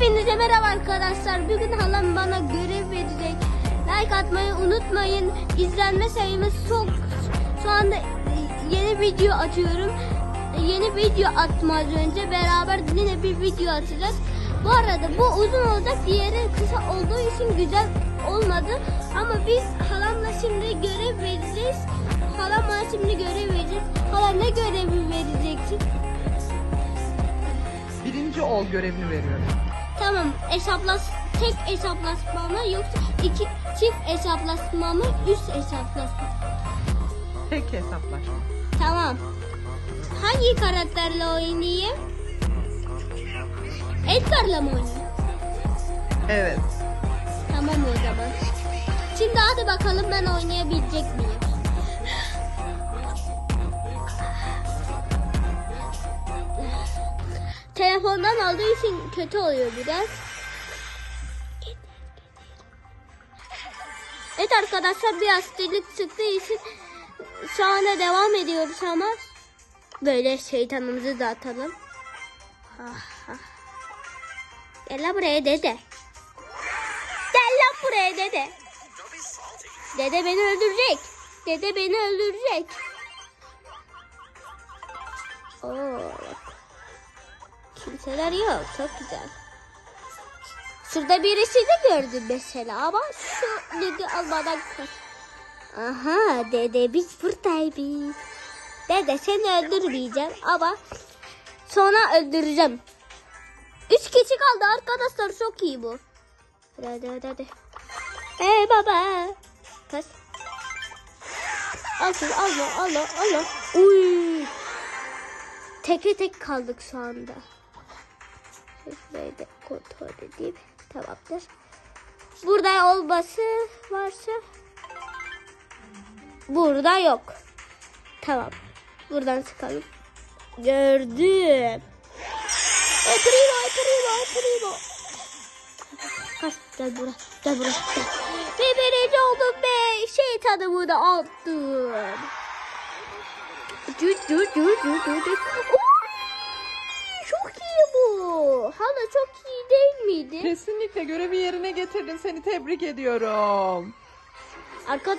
Hepinize merhaba arkadaşlar. Bugün halam bana görev verecek. Like atmayı unutmayın. İzlenme sayımız çok. Şu anda e, yeni video atıyorum. E, Yeni video attım önce. Beraber yine bir video atacağız. Bu arada bu uzun olacak. Diğeri kısa olduğu için güzel olmadı. Ama biz halamla şimdi görev vereceğiz. Halam bana şimdi görev verecek. Hala ne görevi vereceksin? Birinci ol görevini veriyorum. Tamam hesaplas tek hesaplaşma mı yoksa iki çift hesaplaşma mı üst hesaplaşma mı? Tek hesaplaşma. Tamam. Hangi karakterle oynayayım? Edgar'la mı oynayayım? Evet. Tamam o zaman. Şimdi hadi bakalım ben oynayabilecek miyim? Telefondan aldığı için kötü oluyor biraz. Evet arkadaşlar bir aksilik çıktığı için şu anda devam ediyoruz ama böyle şeytanımızı da atalım. Gel lan buraya dede. Gel lan buraya dede. Dede beni öldürecek. Dede beni öldürecek. Oo. Kimseler yok. Çok güzel. Şurada birisi de gördüm mesela ama şu dede almadan kaç. Aha dede biz buradayız. Dede seni öldürmeyeceğim ama sonra öldüreceğim. Üç kişi kaldı arkadaşlar çok iyi bu. Hadi hadi hadi. Hey baba. Kaç. Al şunu al al al. al. Uy. Teke tek kaldık şu anda. Şurayı da kontrol edeyim. Tamamdır. Burada olması varsa burada yok. Tamam. Buradan çıkalım. Gördüm. Primo, e primo. Kaç, gel buraya, gel buraya. Gel. Ve birinci oldum be. Şeytanımı da attım. Cü, cü, cü, cü, cü, cü. Oy, Çok iyi bu. Hala çok iyi değil miydi? Kesinlikle görevi yerine getirdin. Seni tebrik ediyorum. Arkadaş